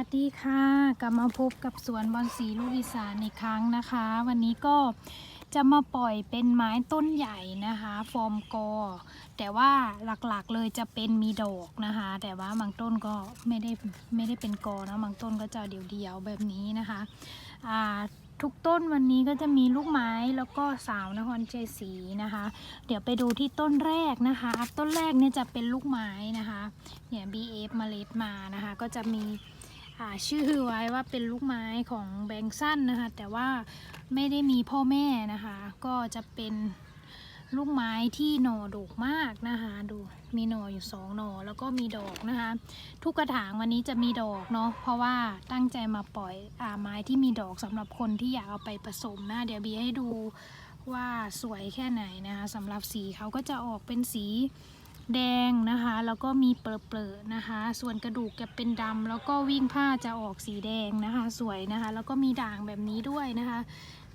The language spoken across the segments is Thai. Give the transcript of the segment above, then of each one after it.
วัสดีค่ะกลับมาพบกับสวนบอนสีลูกอีสานอีกครั้งนะคะ วันนี้ก็จะมาปล่อยเป็นไม้ต้นใหญ่นะคะ ฟอร์มกอ แต่ว่าหลักๆเลยจะเป็นมีดอกนะคะ แต่ว่าบางต้นก็ไม่ได้ไม่ได้เป็นกอนะบางต้นก็จะเดี่ยวๆแบบนี้นะคะอ่าทุกต้นวันนี้ก็จะมีลูกไม้แล้วก็สาวนครชัยศรีนะคะ เดี๋ยวไปดูที่ต้นแรกนะคะ ต้นแรกเนี่ยจะเป็นลูกไม้นะคะเนี่ย BF เมล็ดมานะคะ ก็จะมี ชื่อไว้ว่าเป็นลูกไม้ของแบงค์สั้นนะคะ แต่ว่าไม่ได้มีพ่อแม่นะคะ ก็จะเป็นลูกไม้ที่หน่อดกมากนะคะดูมีหน่ออยู่สองหน่อแล้วก็มีดอกนะคะ ทุกกระถางวันนี้จะมีดอกเนาะเพราะว่าตั้งใจมาปล่อยอาไม้ที่มีดอกสำหรับคนที่อยากเอาไปผสมนะเดี๋ยวบีให้ดูว่าสวยแค่ไหนนะคะสำหรับสีเขาก็จะออกเป็นสี แดงนะคะ แล้วก็มีเปรอะๆนะคะ ส่วนกระดูกจะเป็นดำแล้วก็วิ่งผ้าจะออกสีแดงนะคะ สวยนะคะ แล้วก็มีด่างแบบนี้ด้วยนะคะ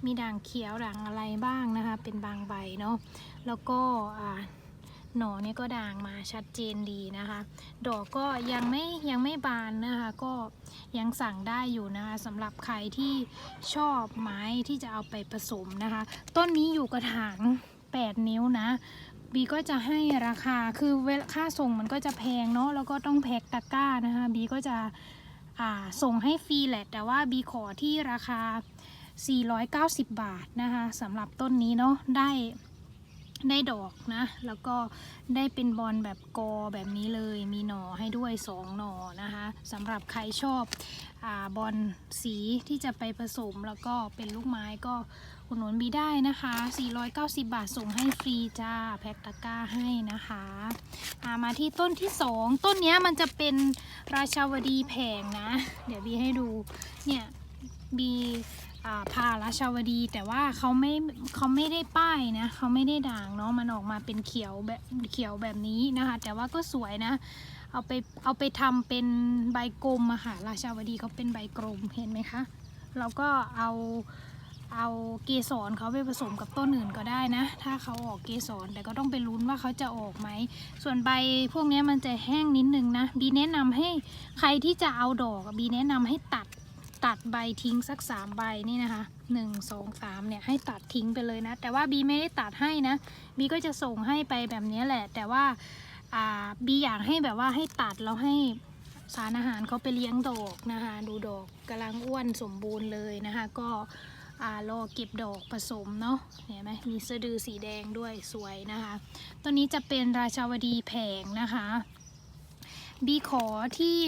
มีด่างเขียวด่างอะไรบ้างนะคะ เป็นบางใบเนาะแล้วก็อ่าหน่อเนี่ยก็ด่างมาชัดเจนดีนะคะ ดอกก็ยังไม่ยังไม่บานนะคะ ก็ยังสั่งได้อยู่นะคะสำหรับใครที่ชอบไม้ที่จะเอาไปผสมนะคะ ต้นนี้อยู่กระถาง 8 นิ้วนะ บีก็จะให้ราคาคือเวลค่าส่งมันก็จะแพงเนาะแล้วก็ต้องแพ็คตะกร้านะคะบีก็จะส่งให้ฟรีแหละ แต่ว่าบีขอที่ราคา 490 บาทนะคะสำหรับต้นนี้เนาะได้ได้ดอกนะ แล้วก็ได้เป็นบอลแบบกอแบบนี้เลยมีหน่อให้ด้วย 2 หน่อนะคะสำหรับใครชอบอบอลสีที่จะไปผสมแล้วก็เป็นลูกไม้ก็ อุดหนุนบีได้นะคะ 490 บาทส่งให้ฟรีจ้า แพ็คตะกร้าให้นะคะามาที่ต้นที่ 2 ต้นนี้มันจะเป็นราชาวดีแผงนะ เดี๋ยวบีให้ดู เนี่ยบีอ่าพาราชาวดีแต่ว่าเขาไม่เขาไม่ได้ป้ายนะเขาไม่ได้ด่างเนาะมันออกมาเป็นเขียวแบบเขียวแบบนี้นะคะ แต่ว่าก็สวยนะ เอาไปเอาไปทำเป็นใบกลมอะค่ะราชาวดีเขาเป็นใบกลมเห็นไหมคะเราก็เอา เอาเกสรเขาไปผสมกับต้นอื่นก็ได้นะ ถ้าเขาออกเกสรแต่ก็ต้องไปลุ้นว่าเขาจะออกไหม ส่วนใบพวกนี้มันจะแห้งนิดนึงนะ บีแนะนำให้ใครที่จะเอาดอกบีแนะนำให้ตัดตัดใบทิ้งสักสามใบนี่นะคะหนึ่งสองสามเนี่ยให้ตัดทิ้งไปเลยนะ แต่ว่าบีไม่ได้ตัดให้นะบีก็จะส่งให้ไปแบบนี้แหละ แต่ว่าบีอยากให้แบบว่าให้ตัดแล้วให้สารอาหารเขาไปเลี้ยงดอกนะคะ ดูดอกกำลังอ้วนสมบูรณ์เลยนะคะ ก็ รอเก็บดอกผสมเนาะเห็นไหมมีสะดือสีแดงด้วยสวยนะคะตัวนี้จะเป็นราชาวดีแผงนะคะบีขอที่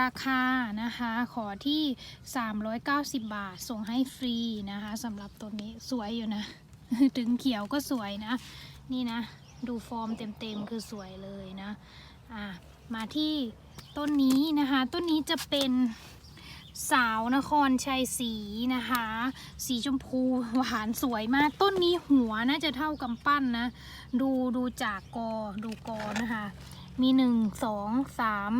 ราคานะคะ ขอที่ 390 บาท ส่งให้ฟรีนะคะสำหรับตัวนี้สวยอยู่นะ ถึงเขียวก็สวยนะ นี่นะ ดูฟอร์มเต็มๆ คือสวยเลยนะ อะ มาที่ต้นนี้นะคะ ต้นนี้จะเป็น สาวนครชัยศรีนะคะ สีชมพูหวานสวยมาก ต้นนี้หัวน่าจะเท่ากำปั้นนะ ดูดูจากกอดูกอนะคะ มีหนึ่งสองสาม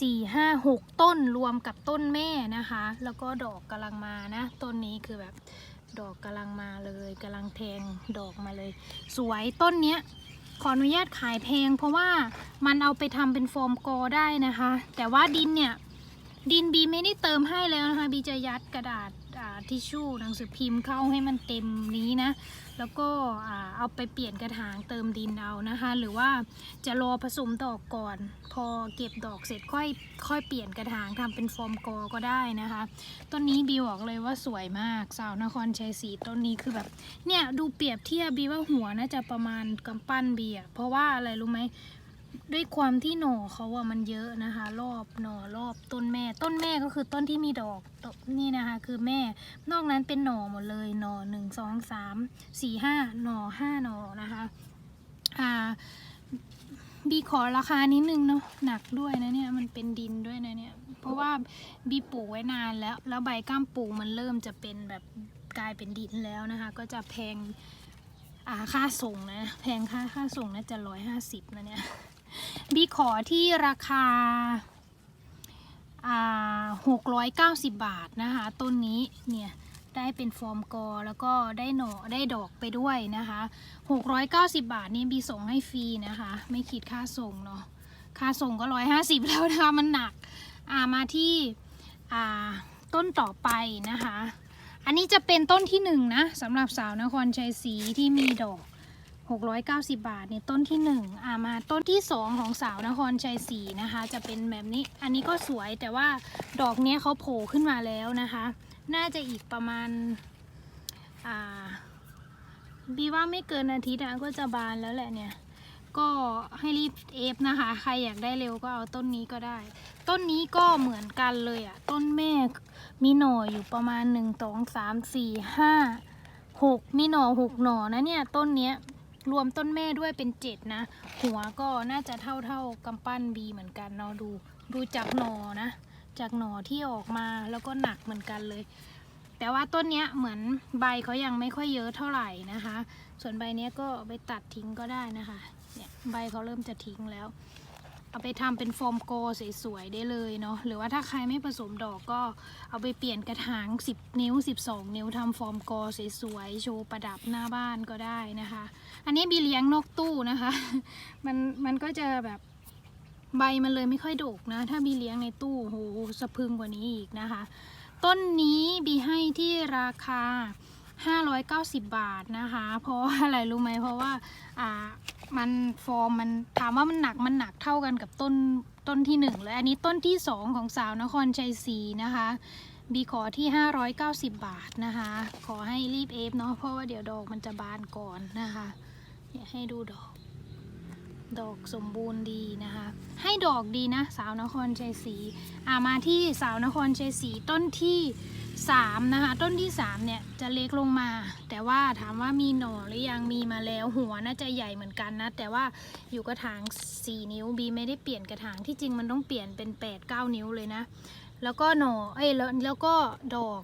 สี่ห้าหกต้นรวมกับต้นแม่นะคะ แล้วก็ดอกกำลังมานะ ต้นนี้คือแบบดอกกำลังมาเลยกำลังแทงดอกมาเลย สวยต้นเนี้ยขออนุญาตขายแพงเพราะว่ามันเอาไปทำเป็นโฟมกอได้นะคะ แต่ว่าดินเนี่ย ดินบีไม่ได้เติมให้แล้วนะคะ บีจะยัดกระดาษทิชชู่หนังสือพิมพ์เข้าให้มันเต็มนี้นะ แล้วก็เอาไปเปลี่ยนกระถางเติมดินเอานะคะ หรือว่าจะรอผสมดอกก่อน พอเก็บดอกเสร็จค่อยค่อยเปลี่ยนกระถางทำเป็นโฟมกอก็ได้นะคะต้นนี้บีบอกเลยว่าสวยมากสาวนครชัยศรีต้นนี้คือแบบเนี่ยดูเปรียบเทียบบีว่าหัวน่าจะประมาณกำปั้นบีอะเพราะว่าอะไรรู้ไหม ด้วยความที่หน่อเขาอะมันเยอะนะคะ รอบหน่อรอบต้นแม่ ต้นแม่ก็คือต้นที่มีดอกนี่นะคะ คือแม่ นอกนั้นเป็นหน่อหมดเลยหน่อหนึ่งสองสามสี่ห้าหน่อห้าหน่อนะคะอ่าบีขอราคานิดนึงเนาะหนักด้วยนะเนี่ยมันเป็นดินด้วยนะเนี่ยเพราะว่าบีปลูกไว้นานแล้ว แล้วใบก้ามปูมันเริ่มจะเป็นแบบกลายเป็นดินแล้วนะคะ ก็จะแพงอ่าค่าส่งนะ แพงค่าค่าส่งน่าจะร้อยห้าสิบนะเนี่ย บีขอที่ราคาหกร้อยเก้าสิบบาทนะคะต้นนี้เนี่ยได้เป็นฟอร์มกอแล้วก็ได้หน่อได้ดอกไปด้วยนะคะ690บาทนี่บีส่งให้ฟรีนะคะ ไม่คิดค่าส่งเนาะค่าส่งก็150แล้วนะคะมันหนักอ่ามาที่อ่าต้นต่อไปนะคะ อันนี้จะเป็นต้นที่หนึ่งนะสำหรับสาวนครชัยศรีที่มีดอก 690 บาทเนี่ยต้นที่หนึ่งอ่ามาต้นที่สองของสาวนครชัยศรีนะคะ จะเป็นแบบนี้อันนี้ก็สวยแต่ว่าดอกเนี้ยเขาโผล่ขึ้นมาแล้วนะคะ น่าจะอีกประมาณอ่าบีว่าไม่เกินอาทิตย์อะก็จะบานแล้วแหละเนี่ย ก็ให้รีบเอฟนะคะ ใครอยากได้เร็วก็เอาต้นนี้ก็ได้ ต้นนี้ก็เหมือนกันเลยอะ่ะ ต้นแม่มีหน่ออยู่ประมาณหนึ่งสองสามสี่ห้าหกมีหน่อหกหน่อนะเนี่ย ต้นเนี้ย รวมต้นแม่ด้วยเป็นเจ็ดนะ หัวก็น่าจะเท่าเท่าๆกำปั้นบีเหมือนกันเนาะดู ดูจากหนอนะ จากหนอที่ออกมาแล้วก็หนักเหมือนกันเลย แต่ว่าต้นเนี้ยเหมือนใบเขายังไม่ค่อยเยอะเท่าไหร่นะคะ ส่วนใบเนี้ยก็ไปตัดทิ้งก็ได้นะคะ เนี่ยใบเขาเริ่มจะทิ้งแล้ว เอาไปทำเป็นโฟมโกสวยๆได้เลยเนาะหรือว่าถ้าใครไม่ผสมดอกก็เอาไปเปลี่ยนกระถาง 10 นิ้ว 12 นิ้วทำโฟมโกสวยๆโชว์ประดับหน้าบ้านก็ได้นะคะ อันนี้บีเลี้ยงนกตู้นะคะ มันมันก็จะแบบใบมันเลยไม่ค่อยดกนะ ถ้าบีเลี้ยงในตู้โหสะพึงกว่านี้อีกนะคะ ต้นนี้บีให้ที่ราคา 590 บาทนะคะ เพราะอะไรรู้ไหมเพราะว่าอ่า มันฟอร์มมันถามว่ามันหนักมันหนักเท่ากันกับต้นต้นที่หนึ่งเลยอันนี้ต้นที่สองของสาวนครชัยศรีนะคะบีขอที่ 590 บาทนะคะ ขอให้รีบเอฟเนาะเพราะว่าเดี๋ยวดอกมันจะบานก่อนนะคะเนี่ยให้ดูดอก ดอกสมบูรณ์ดีนะคะ ให้ดอกดีนะ สาวนครชัยศรีอ่ามาที่สาวนครชัยศรีต้นที่สามนะคะต้นที่สามเนี่ยจะเล็กลงมา แต่ว่าถามว่ามีหน่อหรือยังมีมาแล้วหัวน่าจะใหญ่เหมือนกันนะ แต่ว่าอยู่กระถาง 4 นิ้วบีไม่ได้เปลี่ยนกระถางที่จริงมันต้องเปลี่ยนเป็น 8 9 นิ้วเลยนะ แล้วก็หน่อเอ้ยแล้วแล้วก็ดอก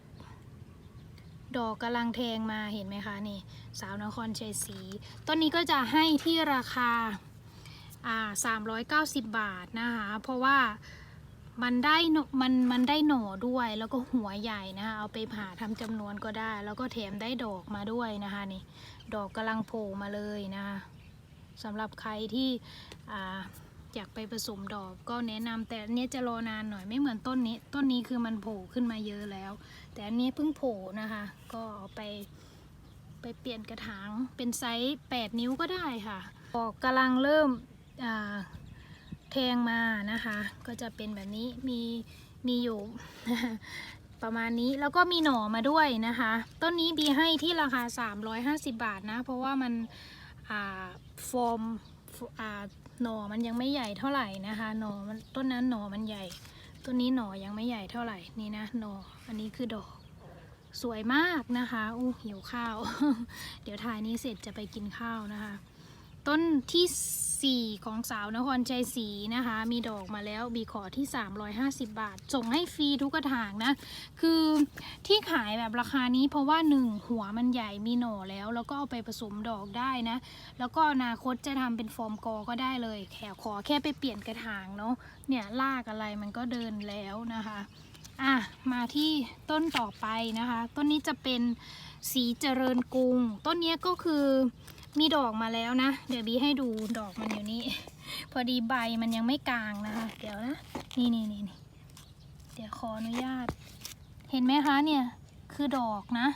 ดอกกำลังแทงมาเห็นไหมคะนี่ สาวนครชัยศรีต้นนี้ก็จะให้ที่ราคา อ่า390 บาทนะคะเพราะว่ามันได้มันมันได้หน่อด้วยแล้วก็หัวใหญ่นะคะเอาไปผ่าทำจำนวนก็ได้ แล้วก็แถมได้ดอกมาด้วยนะคะนี่ดอกกำลังโผล่มาเลยนะคะสำหรับใครที่อ่อยากไปผสมดอกก็แนะนำแต่อันเนี้ยจะรอนานหน่อยไม่เหมือนต้นนี้ ต้นนี้คือมันโผล่ขึ้นมาเยอะแล้ว แต่อันนี้เพิ่งโผล่นะคะ ก็เอาไปไปเปลี่ยนกระถางเป็นไซส์ 8 นิ้วก็ได้ค่ะดอกกำลังเริ่ม แทงมานะคะ ก็จะเป็นแบบนี้มีมีอยู่ประมาณนี้แล้วก็มีหน่อมาด้วยนะคะ ต้นนี้บีให้ที่ราคา 350 บาทนะ เพราะว่ามันฟอร์มหน่อมันยังไม่ใหญ่เท่าไหร่นะคะหน่อมันต้นนั้นหน่อมันใหญ่ ต้นนี้หน่อยังไม่ใหญ่เท่าไหร่นี่นะหน่ออันนี้คือดอกสวยมากนะคะอู้หิวข้าว เดี๋ยวถ่ายนี้เสร็จจะไปกินข้าวนะคะ ต้นที่ 4 ของสาวนครชัยศรีนะคะ มีดอกมาแล้วบีขอที่ 350 บาท ส่งให้ฟรีทุกกระถางนะ คือที่ขายแบบราคานี้เพราะว่า 1 หัวมันใหญ่มีหน่อแล้ว แล้วก็เอาไปผสมดอกได้นะ แล้วก็อนาคตจะทำเป็นฟอร์มกอก็ได้เลยแค่ขอแค่ไปเปลี่ยนกระถางเนาะเนี่ยลากอะไรมันก็เดินแล้วนะคะอะมาที่ต้นต่อไปนะคะ ต้นนี้จะเป็นสีเจริญกรุง ต้นนี้ก็คือ มีดอกมาแล้วนะ เดี๋ยวบีให้ดูดอกมันอยู่นี่ พอดีใบมันยังไม่กลางนะคะ เดี๋ยวนะ นี่นี่นี่นี่เดี๋ยวขออนุญาต เห็นไหมคะเนี่ย คือดอกนะ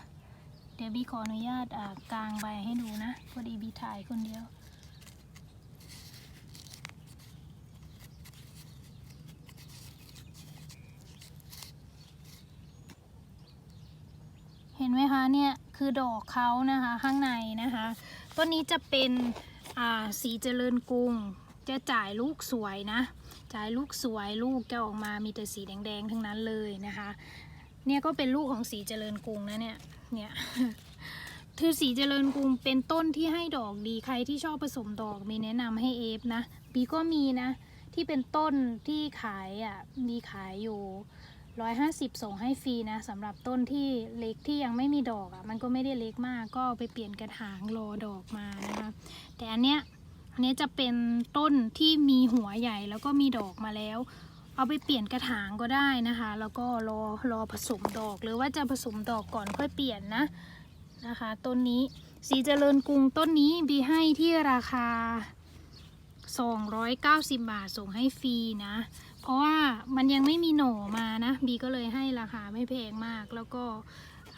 เดี๋ยวบีขออนุญาตอ่ากลางใบให้ดูนะ พอดีบีถ่ายคนเดียว เห็นไหมคะเนี่ย คือดอกเขานะคะ ข้างในนะคะ ต้นนี้จะเป็นสีเจริญกรุง จะจ่ายลูกสวยนะ จ่ายลูกสวยลูกจะออกมามีแต่สีแดงๆทั้งนั้นเลยนะคะ เนี่ยก็เป็นลูกของสีเจริญกรุงนะเนี่ย เนี่ยคือสีเจริญกรุงเป็นต้นที่ให้ดอกดีใครที่ชอบผสมดอกมีแนะนำให้เอฟนะบีก็มีนะ ที่เป็นต้นที่ขายอะมีขายอยู่ ร้อยห้าสิบส่งให้ฟรีนะสำหรับต้นที่เล็กที่ยังไม่มีดอกอะ่ะมันก็ไม่ได้เล็กมากก็ไปเปลี่ยนกระถางรอดอกมานะคะแต่อันเนี้ยอันเนี้ยจะเป็นต้นที่มีหัวใหญ่แล้วก็มีดอกมาแล้ว เอาไปเปลี่ยนกระถางก็ได้นะคะ แล้วก็รอรอผสมดอก หรือว่าจะผสมดอกก่อนค่อยเปลี่ยนนะนะคะต้นนี้สีเจริญกรุงต้นนี้บีให้ที่ราคา 290 บาทส่งให้ฟรีนะ เพราะว่ามันยังไม่มีหน่อมานะ บีก็เลยให้ราคาไม่แพงมาก แล้วก็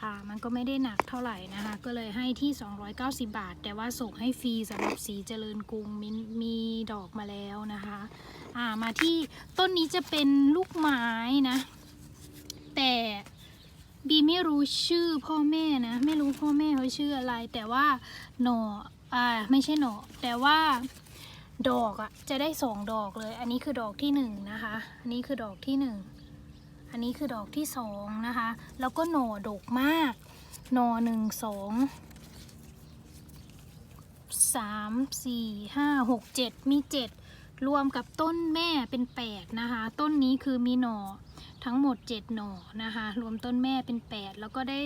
อ่ามันก็ไม่ได้หนักเท่าไหร่นะคะ ก็เลยให้ที่ 290 บาท แต่ว่าส่งให้ฟรีสำหรับสีเจริญกรุงมีมีดอกมาแล้วนะคะอ่ามาที่ต้นนี้จะเป็นลูกไม้นะ แต่บีไม่รู้ชื่อพ่อแม่นะ ไม่รู้พ่อแม่เขาชื่ออะไร แต่ว่าหน่ออ่าไม่ใช่หน่อแต่ว่า ดอกอะจะได้สองดอกเลย อันนี้คือดอกที่หนึ่งนะคะ อันนี้คือดอกที่หนึ่ง อันนี้คือดอกที่สองนะคะ แล้วก็หน่อดกมาก หน่อหนึ่งสองสามสี่ห้าหกเจ็ดมีเจ็ดรวมกับต้นแม่เป็นแปดนะคะ ต้นนี้คือมีหน่อทั้งหมดเจ็ดหน่อนะคะ รวมต้นแม่เป็นแปดแล้วก็ได้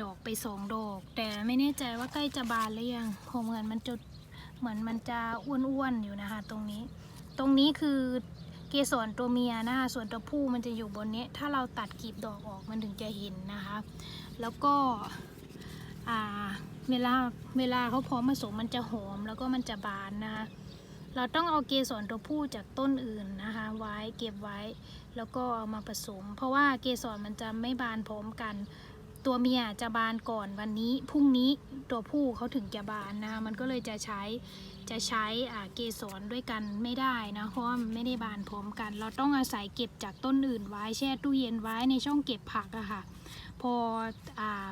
ดอกไปสองดอก แต่ไม่แน่ใจว่าใกล้จะบานหรือยังเพอเหมือนมันจุด เหมือนมันจะอ้วนๆอยู่นะคะ ตรงนี้ ตรงนี้คือเกสรตัวเมียนะคะส่วนตัวผู้มันจะอยู่บนนี้ ถ้าเราตัดกลีบดอกออกมันถึงจะเห็นนะคะ แล้วก็เวลาเวลาเขาพร้อมผสมมันจะหอมแล้วก็มันจะบานนะคะเราต้องเอาเกสรตัวผู้จากต้นอื่นนะคะ ไว้เก็บไว้แล้วก็เอามาผสม เพราะว่าเกสรมันจะไม่บานพร้อมกัน ตัวเมียจะบานก่อนวันนี้พรุ่งนี้ตัวผู้เขาถึงจะบานนะคะมันก็เลยจะใช้จะใช้เกสรด้วยกันไม่ได้นะเพราะว่ามันไม่ได้บานพร้อมกัน เราต้องอาศัยเก็บจากต้นอื่นไว้แช่ตู้เย็นไว้ในช่องเก็บผักอะค่ะพออ่า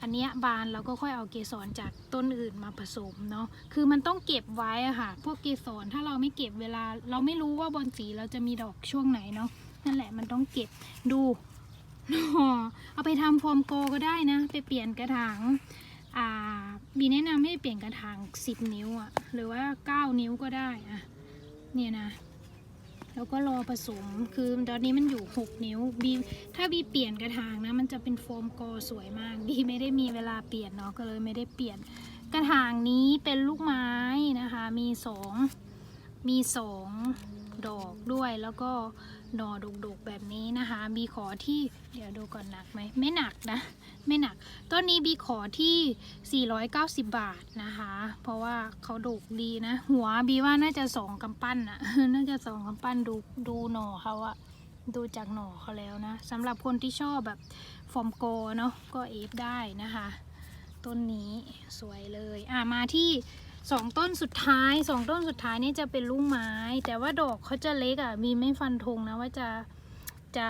อันเนี้ยบานเราก็ค่อยเอาเกสรจากต้นอื่นมาผสมเนาะคือมันต้องเก็บไว้อะค่ะ พวกเกสรถ้าเราไม่เก็บเวลา เราไม่รู้ว่าบอนสีเราจะมีดอกช่วงไหนเนาะนั่นแหละมันต้องเก็บดู เอาไปทำโฟมโกก็ได้นะ ไปเปลี่ยนกระถางอ่าบีแนะนำให้เปลี่ยนกระถาง 10 นิ้วอะหรือว่า 9 นิ้วก็ได้อะเนี่ยนะแล้วก็รอผสม คือตอนนี้มันอยู่ 6 นิ้ว บีถ้าบีเปลี่ยนกระถางนะ มันจะเป็นโฟมโกสวยมาก บีไม่ได้มีเวลาเปลี่ยนเนาะ ก็เลยไม่ได้เปลี่ยน กระถางนี้เป็นลูกไม้นะคะ มีสองมีสอง ดอกด้วยแล้วก็หน่อดกๆแบบนี้นะคะ บีขอที่เดี๋ยวดูก่อนหนักไหมไม่หนักนะ ไม่หนักต้นนี้บีขอที่ 490 บาทนะคะ เพราะว่าเขาดกดีนะ หัวบีว่าน่าจะสองกำปั้นอะน่าจะสองกำปั้นดูดูหน่อเขาอะดูจากหน่อเขาแล้วนะสำหรับคนที่ชอบแบบฟอร์มโกเนาะก็เอฟได้นะคะ ต้นนี้สวยเลย อะมาที่ สองต้นสุดท้ายสองต้นสุดท้ายนี่จะเป็นลูกไม้ แต่ว่าดอกเขาจะเล็กอะมีไม่ฟันธงนะว่าจะจะ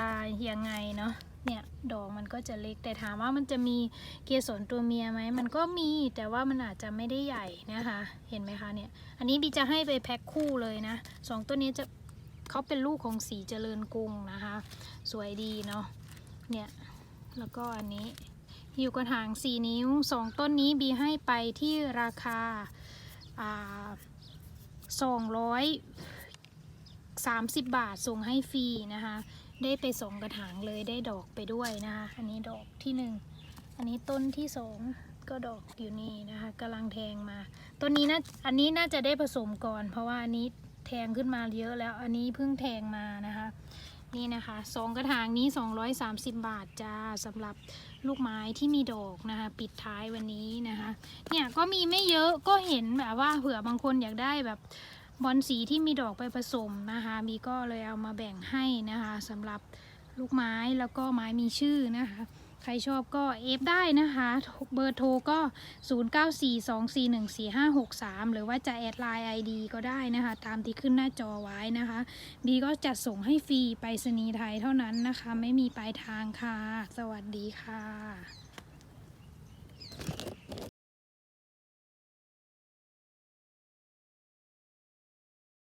ยังไงเนาะเนี่ยดอกมันก็จะเล็กแต่ถามว่ามันจะมีเกสรตัวเมียไหมมันก็มีแต่ว่ามันอาจจะไม่ได้ใหญ่นะคะ เห็นไหมคะเนี่ย อันนี้บีจะให้ไปแพ็คคู่เลยนะสองต้นนี้จะเขาเป็นลูกของสีเจริญกรุงนะคะ สวยดีเนาะเนี่ยแล้วก็อันนี้อยู่กระถางสี่นิ้วสองต้นนี้บีให้ไปที่ราคา สองร้อยสามสิบบาทส่งให้ฟรีนะคะ ได้ไปสองกระถางเลยได้ดอกไปด้วยนะคะ อันนี้ดอกที่หนึ่งอันนี้ต้นที่สองก็ดอกอยู่นี่นะคะกำลังแทงมาต้นนี้นะอันนี้น่าจะได้ผสมก่อน เพราะว่าอันนี้แทงขึ้นมาเยอะแล้วอันนี้เพิ่งแทงมานะคะ นี่นะคะสองกระถางนี้ 230 บาทจ้าสำหรับ ลูกไม้ที่มีดอกนะคะ ปิดท้ายวันนี้นะคะ เนี่ยก็มีไม่เยอะก็เห็นแบบว่าเผื่อบางคนอยากได้แบบบอลสีที่มีดอกไปผสมนะคะ มีก็เลยเอามาแบ่งให้นะคะสำหรับลูกไม้แล้วก็ไม้มีชื่อนะคะ ใครชอบก็เอฟได้นะคะ เบอร์โทรก็ 0942414563 หรือว่าจะแอดไลน์ ID ก็ได้นะคะ ตามที่ขึ้นหน้าจอไว้นะคะ บีก็จัดส่งให้ฟรีไปรษณีย์ไทยเท่านั้นนะคะ ไม่มีปลายทางค่ะ สวัสดีค่ะ